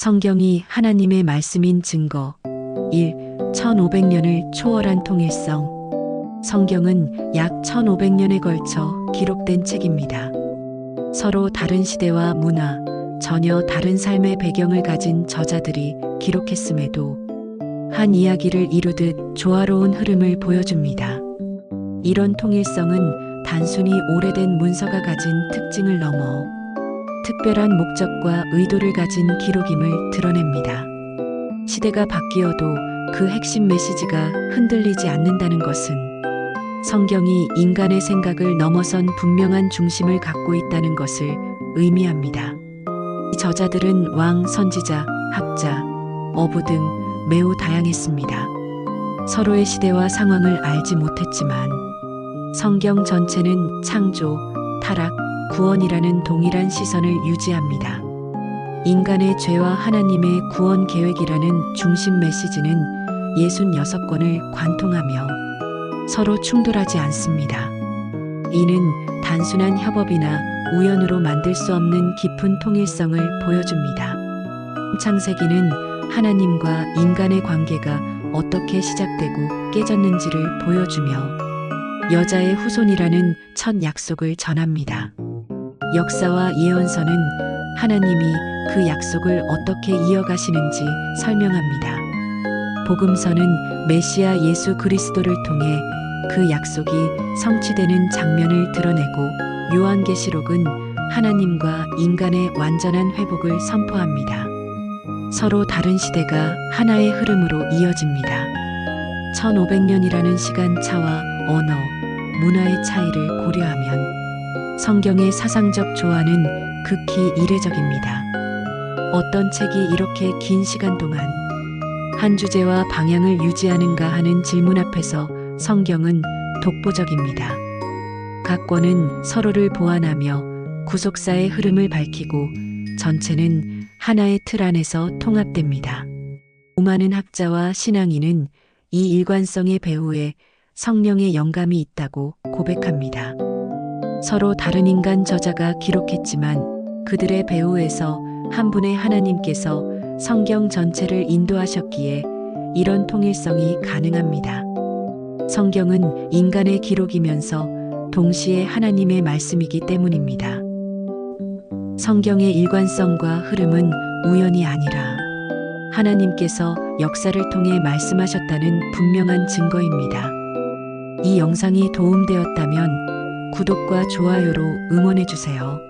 성경이 하나님의 말씀인 증거 1. 1500년을 초월한 통일성 성경은 약 1500년에 걸쳐 기록된 책입니다. 서로 다른 시대와 문화, 전혀 다른 삶의 배경을 가진 저자들이 기록했음에도 한 이야기를 이루듯 조화로운 흐름을 보여줍니다. 이런 통일성은 단순히 오래된 문서가 가진 특징을 넘어 특별한 목적과 의도를 가진 기록임을 드러냅니다. 시대가 바뀌어도 그 핵심 메시지가 흔들리지 않는다는 것은 성경이 인간의 생각을 넘어선 분명한 중심을 갖고 있다는 것을 의미합니다. 이 저자들은 왕, 선지자, 학자, 어부 등 매우 다양했습니다. 서로의 시대와 상황을 알지 못했지만 성경 전체는 창조, 타락, 구원이라는 동일한 시선을 유지합니다. 인간의 죄와 하나님의 구원 계획이라는 중심 메시지는 66권을 관통하며 서로 충돌하지 않습니다. 이는 단순한 협업이나 우연으로 만들 수 없는 깊은 통일성을 보여줍니다. 창세기는 하나님과 인간의 관계가 어떻게 시작되고 깨졌는지를 보여주며 여자의 후손이라는 첫 약속을 전합니다. 역사와 예언서는 하나님이 그 약속을 어떻게 이어가시는지 설명합니다. 복음서는 메시아 예수 그리스도를 통해 그 약속이 성취되는 장면을 드러내고 요한계시록은 하나님과 인간의 완전한 회복을 선포합니다. 서로 다른 시대가 하나의 흐름으로 이어집니다. 1500년이라는 시간 차와 언어, 문화의 차이를 고려하면 성경의 사상적 조화는 극히 이례적입니다. 어떤 책이 이렇게 긴 시간 동안 한 주제와 방향을 유지하는가 하는 질문 앞에서 성경은 독보적입니다. 각 권은 서로를 보완하며 구속사의 흐름을 밝히고 전체는 하나의 틀 안에서 통합됩니다. 수많은 학자와 신앙인은 이 일관성의 배후에 성령의 영감이 있다고 고백합니다. 서로 다른 인간 저자가 기록했지만 그들의 배후에서 한 분의 하나님께서 성경 전체를 인도하셨기에 이런 통일성이 가능합니다. 성경은 인간의 기록이면서 동시에 하나님의 말씀이기 때문입니다. 성경의 일관성과 흐름은 우연이 아니라 하나님께서 역사를 통해 말씀하셨다는 분명한 증거입니다. 이 영상이 도움되었다면 구독과 좋아요로 응원해 주세요.